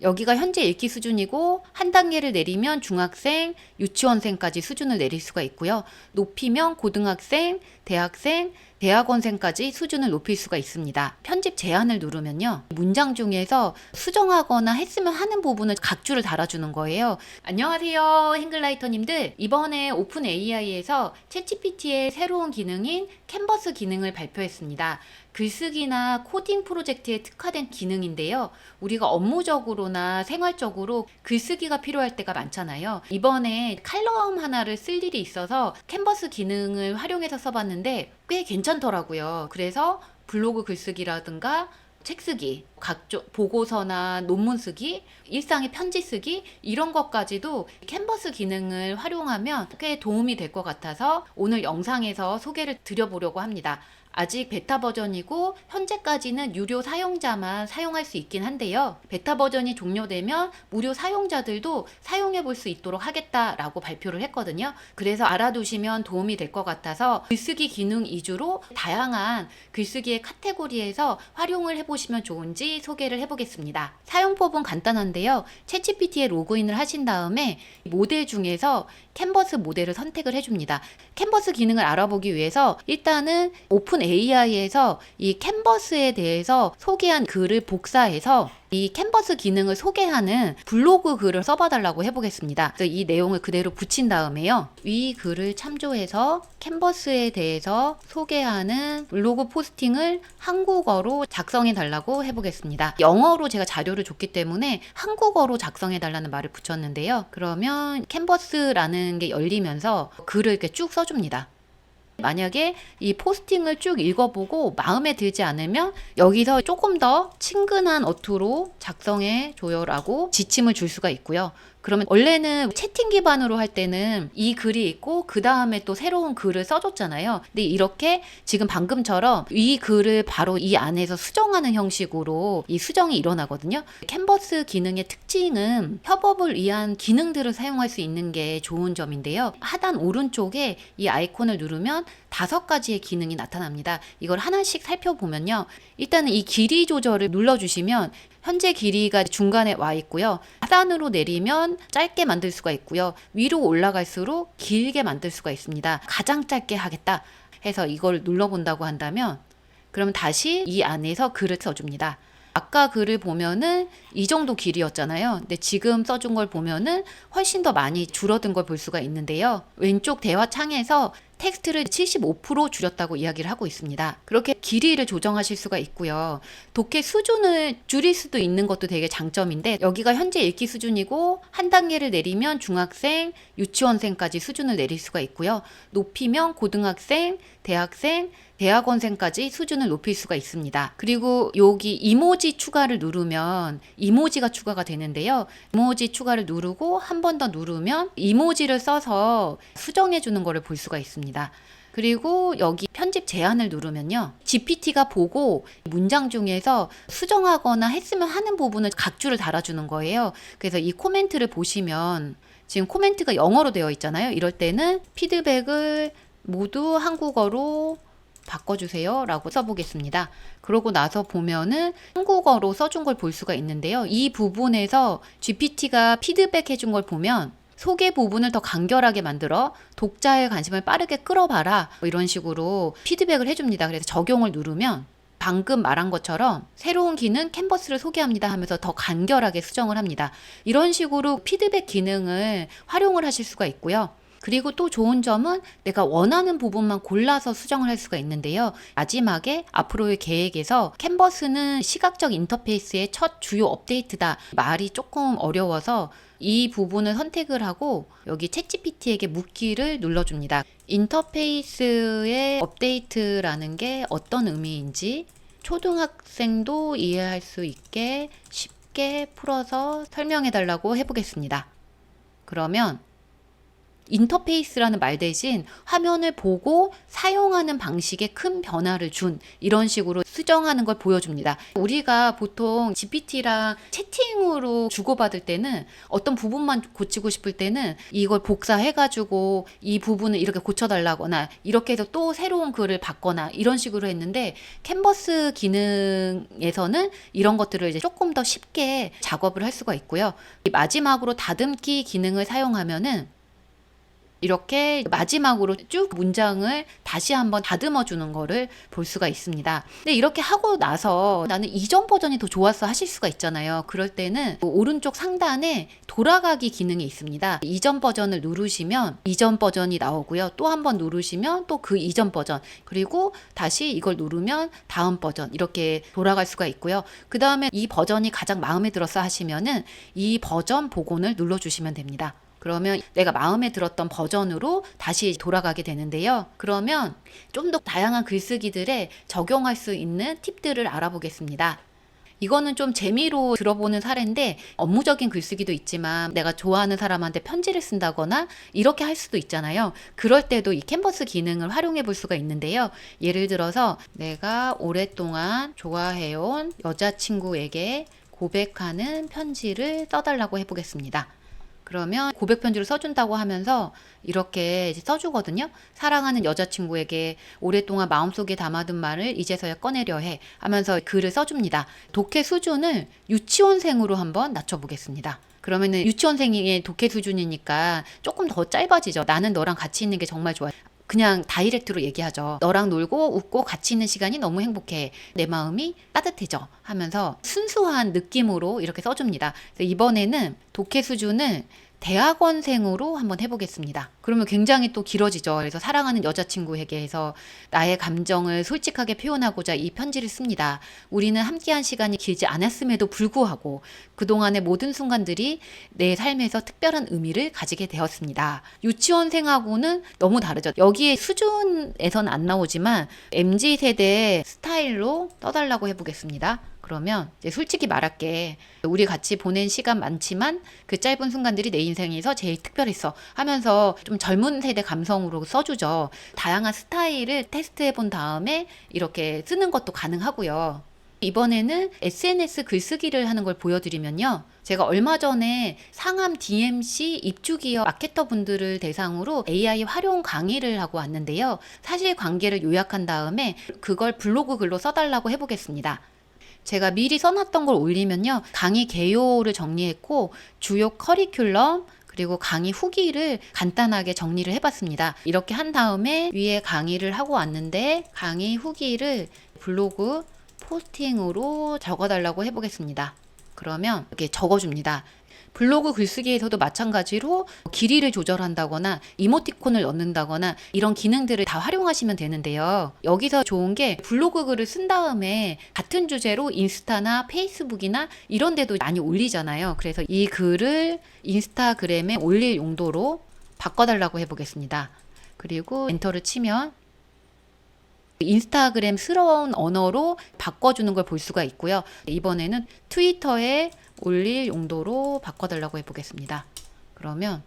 여기가 현재 읽기 수준이고 한 단계를 내리면 중학생, 유치원생까지 수준을 내릴 수가 있고요. 높이면 고등학생, 대학생, 대학원생까지 수준을 높일 수가 있습니다. 편집 제한을 누르면요. 문장 중에서 수정하거나 했으면 하는 부분을 각주를 달아주는 거예요. 안녕하세요, 행글라이터님들. 이번에 오픈 AI에서 챗GPT의 새로운 기능인 캔버스 기능을 발표했습니다. 글쓰기나 코딩 프로젝트에 특화된 기능인데요. 우리가 업무적으로나 생활적으로 글쓰기가 필요할 때가 많잖아요. 이번에 칼럼 하나를 쓸 일이 있어서 캔버스 기능을 활용해서 써봤는데 꽤 괜찮더라고요. 그래서 블로그 글쓰기라든가 책 쓰기, 각종 보고서나 논문 쓰기, 일상의 편지 쓰기 이런 것까지도 캔버스 기능을 활용하면 꽤 도움이 될 것 같아서 오늘 영상에서 소개를 드려보려고 합니다. 아직 베타 버전이고 현재까지는 유료 사용자만 사용할 수 있긴 한데요. 베타 버전이 종료되면 무료 사용자들도 사용해 볼 수 있도록 하겠다라고 발표를 했거든요. 그래서 알아두시면 도움이 될 것 같아서 글쓰기 기능 위주로 다양한 글쓰기의 카테고리에서 활용을 해 보시면 좋은지 소개를 해보겠습니다. 사용법은 간단한데요. 챗GPT에 로그인을 하신 다음에 모델 중에서 캔버스 모델을 선택을 해줍니다. 캔버스 기능을 알아보기 위해서 일단은 오픈 AI에서 이 캔버스에 대해서 소개한 글을 복사해서 이 캔버스 기능을 소개하는 블로그 글을 써봐달라고 해보겠습니다. 이 내용을 그대로 붙인 다음에요. 위 글을 참조해서 캔버스에 대해서 소개하는 블로그 포스팅을 한국어로 작성해 달라고 해보겠습니다. 영어로 제가 자료를 줬기 때문에 한국어로 작성해 달라는 말을 붙였는데요. 그러면 캔버스라는 게 열리면서 글을 이렇게 쭉 써줍니다. 만약에 이 포스팅을 쭉 읽어보고 마음에 들지 않으면 여기서 조금 더 친근한 어투로 작성해 줘요라고 지침을 줄 수가 있고요. 그러면 원래는 채팅 기반으로 할 때는 이 글이 있고 그 다음에 또 새로운 글을 써줬잖아요. 근데 이렇게 지금 방금처럼 이 글을 바로 이 안에서 수정하는 형식으로 이 수정이 일어나거든요. 캔버스 기능의 특징은 협업을 위한 기능들을 사용할 수 있는 게 좋은 점인데요. 하단 오른쪽에 이 아이콘을 누르면 다섯 가지의 기능이 나타납니다. 이걸 하나씩 살펴보면요. 일단은 이 길이 조절을 눌러주시면 현재 길이가 중간에 와 있고요. 하단으로 내리면 짧게 만들 수가 있고요. 위로 올라갈수록 길게 만들 수가 있습니다. 가장 짧게 하겠다 해서 이걸 눌러본다고 한다면 그럼 다시 이 안에서 글을 써줍니다. 아까 글을 보면은 이 정도 길이었잖아요. 근데 지금 써준 걸 보면은 훨씬 더 많이 줄어든 걸 볼 수가 있는데요. 왼쪽 대화 창에서 텍스트를 75% 줄였다고 이야기를 하고 있습니다. 그렇게 길이를 조정하실 수가 있고요. 독해 수준을 줄일 수도 있는 것도 되게 장점인데 여기가 현재 읽기 수준이고 한 단계를 내리면 중학생, 유치원생까지 수준을 내릴 수가 있고요. 높이면 고등학생, 대학생, 대학원생까지 수준을 높일 수가 있습니다. 그리고 여기 이모지 추가를 누르면 이모지가 추가가 되는데요. 이모지 추가를 누르고 한 번 더 누르면 이모지를 써서 수정해 주는 거를 볼 수가 있습니다. 그리고 여기 편집 제한을 누르면요. GPT가 보고 문장 중에서 수정하거나 했으면 하는 부분을 각주를 달아주는 거예요. 그래서 이 코멘트를 보시면 지금 코멘트가 영어로 되어 있잖아요. 이럴 때는 피드백을 모두 한국어로 바꿔주세요. 라고 써보겠습니다. 그러고 나서 보면은 한국어로 써준 걸 볼 수가 있는데요. 이 부분에서 GPT가 피드백 해준 걸 보면 소개 부분을 더 간결하게 만들어 독자의 관심을 빠르게 끌어봐라. 뭐 이런 식으로 피드백을 해줍니다. 그래서 적용을 누르면 방금 말한 것처럼 새로운 기능 캔버스를 소개합니다 하면서 더 간결하게 수정을 합니다. 이런 식으로 피드백 기능을 활용을 하실 수가 있고요. 그리고 또 좋은 점은 내가 원하는 부분만 골라서 수정을 할 수가 있는데요. 마지막에 앞으로의 계획에서 캔버스는 시각적 인터페이스의 첫 주요 업데이트다. 말이 조금 어려워서 이 부분을 선택을 하고 여기 챗GPT에게 묻기를 눌러줍니다. 인터페이스의 업데이트라는 게 어떤 의미인지 초등학생도 이해할 수 있게 쉽게 풀어서 설명해 달라고 해보겠습니다. 그러면 인터페이스라는 말 대신 화면을 보고 사용하는 방식에 큰 변화를 준 이런 식으로 수정하는 걸 보여줍니다. 우리가 보통 GPT랑 채팅으로 주고받을 때는 어떤 부분만 고치고 싶을 때는 이걸 복사해가지고 이 부분을 이렇게 고쳐달라거나 이렇게 해서 또 새로운 글을 받거나 이런 식으로 했는데 캔버스 기능에서는 이런 것들을 이제 조금 더 쉽게 작업을 할 수가 있고요. 이 마지막으로 다듬기 기능을 사용하면은 이렇게 마지막으로 쭉 문장을 다시 한번 다듬어 주는 거를 볼 수가 있습니다. 근데 이렇게 하고 나서 나는 이전 버전이 더 좋았어 하실 수가 있잖아요. 그럴 때는 오른쪽 상단에 돌아가기 기능이 있습니다. 이전 버전을 누르시면 이전 버전이 나오고요. 또 한 번 누르시면 또 그 이전 버전 그리고 다시 이걸 누르면 다음 버전 이렇게 돌아갈 수가 있고요. 그 다음에 이 버전이 가장 마음에 들었어 하시면은 이 버전 복원을 눌러주시면 됩니다. 그러면 내가 마음에 들었던 버전으로 다시 돌아가게 되는데요. 그러면 좀 더 다양한 글쓰기들에 적용할 수 있는 팁들을 알아보겠습니다. 이거는 좀 재미로 들어보는 사례인데 업무적인 글쓰기도 있지만 내가 좋아하는 사람한테 편지를 쓴다거나 이렇게 할 수도 있잖아요. 그럴 때도 이 캔버스 기능을 활용해 볼 수가 있는데요. 예를 들어서 내가 오랫동안 좋아해온 여자친구에게 고백하는 편지를 써달라고 해보겠습니다. 그러면 고백 편지를 써준다고 하면서 이렇게 써주거든요. 사랑하는 여자친구에게 오랫동안 마음속에 담아둔 말을 이제서야 꺼내려 해 하면서 글을 써줍니다. 독해 수준을 유치원생으로 한번 낮춰보겠습니다. 그러면은 유치원생의 독해 수준이니까 조금 더 짧아지죠. 나는 너랑 같이 있는 게 정말 좋아. 그냥 다이렉트로 얘기하죠. 너랑 놀고 웃고 같이 있는 시간이 너무 행복해. 내 마음이 따뜻해져. 하면서 순수한 느낌으로 이렇게 써줍니다. 그래서 이번에는 독해 수준을 대학원생으로 한번 해보겠습니다. 그러면 굉장히 또 길어지죠. 그래서 사랑하는 여자친구에게 해서 나의 감정을 솔직하게 표현하고자 이 편지를 씁니다. 우리는 함께한 시간이 길지 않았음에도 불구하고 그동안의 모든 순간들이 내 삶에서 특별한 의미를 가지게 되었습니다. 유치원생하고는 너무 다르죠. 여기에 수준에선 안 나오지만 MZ 세대 스타일로 떠달라고 해보겠습니다. 그러면 이제 솔직히 말할게. 우리 같이 보낸 시간 많지만 그 짧은 순간들이 내 인생에서 제일 특별했어 하면서 좀 젊은 세대 감성으로 써주죠. 다양한 스타일을 테스트해 본 다음에 이렇게 쓰는 것도 가능하고요. 이번에는 SNS 글쓰기를 하는 걸 보여드리면요. 제가 얼마 전에 상암 DMC 입주기업 마케터 분들을 대상으로 AI 활용 강의를 하고 왔는데요. 사실 관계를 요약한 다음에 그걸 블로그 글로 써달라고 해보겠습니다. 제가 미리 써놨던 걸 올리면요. 강의 개요를 정리했고, 주요 커리큘럼, 그리고 강의 후기를 간단하게 정리를 해봤습니다. 이렇게 한 다음에 위에 강의를 하고 왔는데, 강의 후기를 블로그 포스팅으로 적어달라고 해보겠습니다. 그러면 이렇게 적어줍니다. 블로그 글쓰기에서도 마찬가지로 길이를 조절한다거나 이모티콘을 넣는다거나 이런 기능들을 다 활용하시면 되는데요. 여기서 좋은 게 블로그 글을 쓴 다음에 같은 주제로 인스타나 페이스북이나 이런 데도 많이 올리잖아요. 그래서 이 글을 인스타그램에 올릴 용도로 바꿔달라고 해보겠습니다. 그리고 엔터를 치면 인스타그램스러운 언어로 바꿔주는 걸 볼 수가 있고요. 이번에는 트위터에 올릴 용도로 바꿔달라고 해보겠습니다. 그러면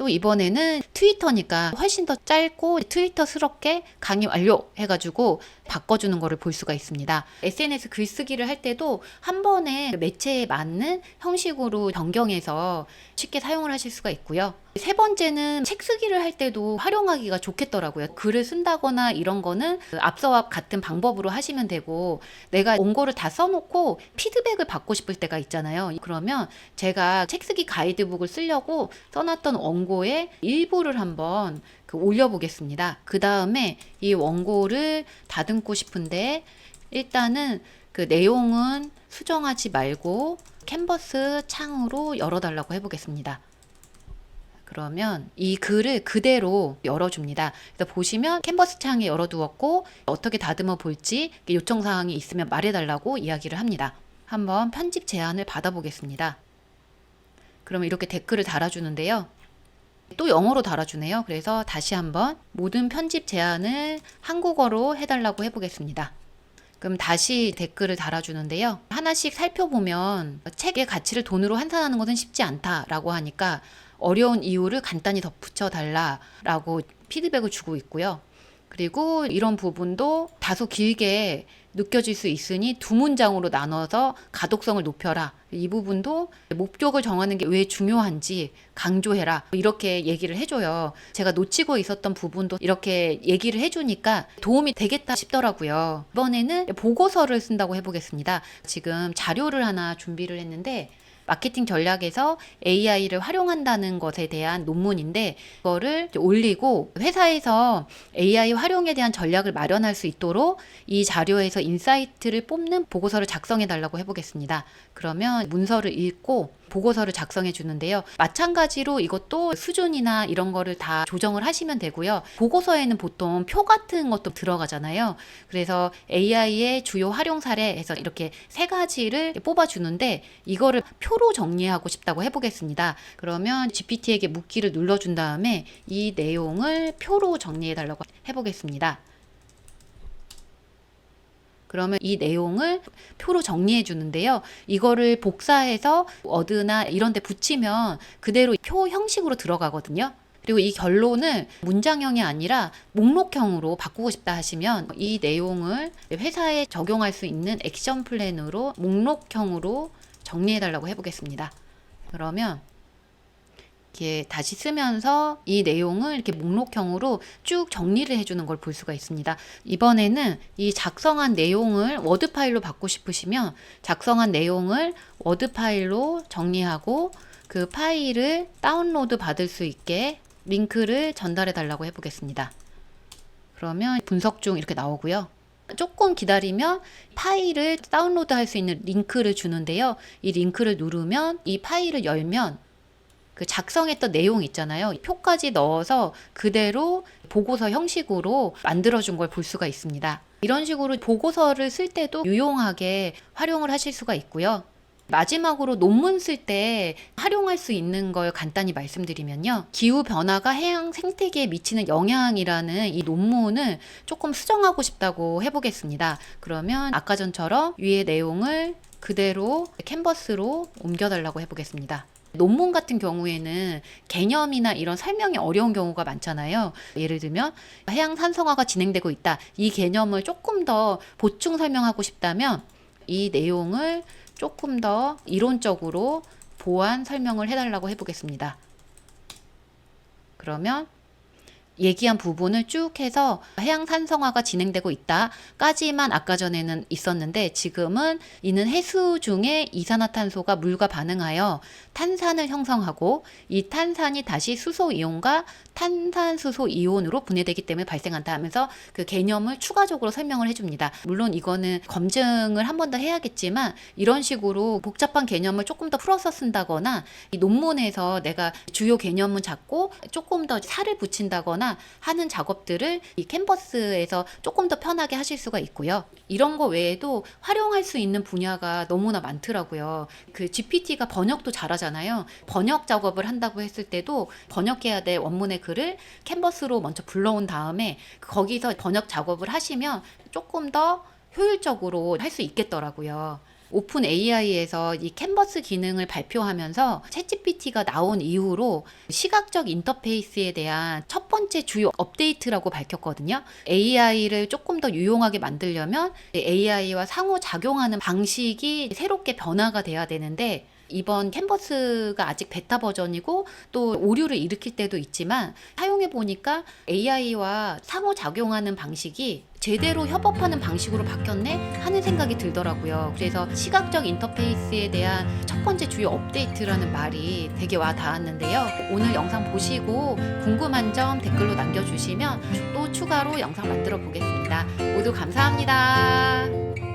또 이번에는 트위터니까 훨씬 더 짧고 트위터스럽게 강의 완료 해가지고 바꿔주는 거를 볼 수가 있습니다. SNS 글쓰기를 할 때도 한 번에 매체에 맞는 형식으로 변경해서 쉽게 사용을 하실 수가 있고요. 세 번째는 책 쓰기를 할 때도 활용하기가 좋겠더라고요. 글을 쓴다거나 이런 거는 그 앞서와 같은 방법으로 하시면 되고 내가 원고를 다 써놓고 피드백을 받고 싶을 때가 있잖아요. 그러면 제가 책 쓰기 가이드북을 쓰려고 써놨던 원고의 일부를 한번 그 올려보겠습니다. 그 다음에 이 원고를 다듬고 싶은데 일단은 그 내용은 수정하지 말고 캔버스 창으로 열어달라고 해보겠습니다. 그러면 이 글을 그대로 열어줍니다. 그래서 보시면 캔버스 창에 열어두었고 어떻게 다듬어 볼지 요청 사항이 있으면 말해달라고 이야기를 합니다. 한번 편집 제안을 받아보겠습니다. 그러면 이렇게 댓글을 달아주는데요. 또 영어로 달아주네요. 그래서 다시 한번 모든 편집 제안을 한국어로 해달라고 해보겠습니다. 그럼 다시 댓글을 달아주는데요. 하나씩 살펴보면 책의 가치를 돈으로 환산하는 것은 쉽지 않다라고 하니까 어려운 이유를 간단히 덧붙여 달라라고 피드백을 주고 있고요. 그리고 이런 부분도 다소 길게 느껴질 수 있으니 두 문장으로 나눠서 가독성을 높여라. 이 부분도 목적을 정하는 게 왜 중요한지 강조해라. 이렇게 얘기를 해줘요. 제가 놓치고 있었던 부분도 이렇게 얘기를 해주니까 도움이 되겠다 싶더라고요. 이번에는 보고서를 쓴다고 해보겠습니다. 지금 자료를 하나 준비를 했는데 마케팅 전략에서 AI를 활용한다는 것에 대한 논문인데 그거를 올리고 회사에서 AI 활용에 대한 전략을 마련할 수 있도록 이 자료에서 인사이트를 뽑는 보고서를 작성해 달라고 해보겠습니다. 그러면 문서를 읽고 보고서를 작성해 주는데요. 마찬가지로 이것도 수준이나 이런 거를 다 조정을 하시면 되고요. 보고서에는 보통 표 같은 것도 들어가잖아요. 그래서 AI의 주요 활용 사례에서 이렇게 세 가지를 뽑아 주는데 이거를 표로 정리하고 싶다고 해보겠습니다. 그러면 GPT에게 묻기를 눌러준 다음에 이 내용을 표로 정리해 달라고 해보겠습니다. 그러면 이 내용을 표로 정리해 주는데요. 이거를 복사해서 워드나 이런 데 붙이면 그대로 표 형식으로 들어가거든요. 그리고 이 결론을 문장형이 아니라 목록형으로 바꾸고 싶다 하시면 이 내용을 회사에 적용할 수 있는 액션 플랜으로 목록형으로 정리해 달라고 해보겠습니다. 그러면 이렇게 다시 쓰면서 이 내용을 이렇게 목록형으로 쭉 정리를 해주는 걸 볼 수가 있습니다. 이번에는 이 작성한 내용을 워드 파일로 받고 싶으시면 작성한 내용을 워드 파일로 정리하고 그 파일을 다운로드 받을 수 있게 링크를 전달해 달라고 해보겠습니다. 그러면 분석 중 이렇게 나오고요. 조금 기다리면 파일을 다운로드 할 수 있는 링크를 주는데요. 이 링크를 누르면 이 파일을 열면 그 작성했던 내용 있잖아요. 표까지 넣어서 그대로 보고서 형식으로 만들어준 걸 볼 수가 있습니다. 이런 식으로 보고서를 쓸 때도 유용하게 활용을 하실 수가 있고요. 마지막으로 논문 쓸 때 활용할 수 있는 걸 간단히 말씀드리면요. 기후 변화가 해양 생태계에 미치는 영향이라는 이 논문을 조금 수정하고 싶다고 해보겠습니다. 그러면 아까 전처럼 위의 내용을 그대로 캔버스로 옮겨달라고 해보겠습니다. 논문 같은 경우에는 개념이나 이런 설명이 어려운 경우가 많잖아요. 예를 들면 해양 산성화가 진행되고 있다. 이 개념을 조금 더 보충 설명하고 싶다면 이 내용을 조금 더 이론적으로 보완 설명을 해달라고 해보겠습니다. 그러면 얘기한 부분을 쭉 해서 해양 산성화가 진행되고 있다까지만 아까 전에는 있었는데 지금은 이는 해수 중에 이산화탄소가 물과 반응하여 탄산을 형성하고 이 탄산이 다시 수소 이온과 탄산수소 이온으로 분해되기 때문에 발생한다 하면서 그 개념을 추가적으로 설명을 해줍니다. 물론 이거는 검증을 한 번 더 해야겠지만 이런 식으로 복잡한 개념을 조금 더 풀어서 쓴다거나 이 논문에서 내가 주요 개념은 잡고 조금 더 살을 붙인다 하는 작업들을 이 캔버스에서 조금 더 편하게 하실 수가 있고요. 이런 거 외에도 활용할 수 있는 분야가 너무나 많더라고요. 그 GPT가 번역도 잘하잖아요. 번역 작업을 한다고 했을 때도 번역해야 될 원문의 글을 캔버스로 먼저 불러온 다음에 거기서 번역 작업을 하시면 조금 더 효율적으로 할 수 있겠더라고요. 오픈 AI에서 이 캔버스 기능을 발표하면서 챗GPT가 나온 이후로 시각적 인터페이스에 대한 첫 번째 주요 업데이트라고 밝혔거든요. AI를 조금 더 유용하게 만들려면 AI와 상호 작용하는 방식이 새롭게 변화가 돼야 되는데 이번 캔버스가 아직 베타 버전이고 또 오류를 일으킬 때도 있지만 사용해 보니까 AI와 상호 작용하는 방식이 제대로 협업하는 방식으로 바뀌었네 하는 생각이 들더라고요. 그래서 시각적 인터페이스에 대한 첫 번째 주요 업데이트라는 말이 되게 와 닿았는데요. 오늘 영상 보시고 궁금한 점 댓글로 남겨주시면 또 추가로 영상 만들어 보겠습니다. 모두 감사합니다.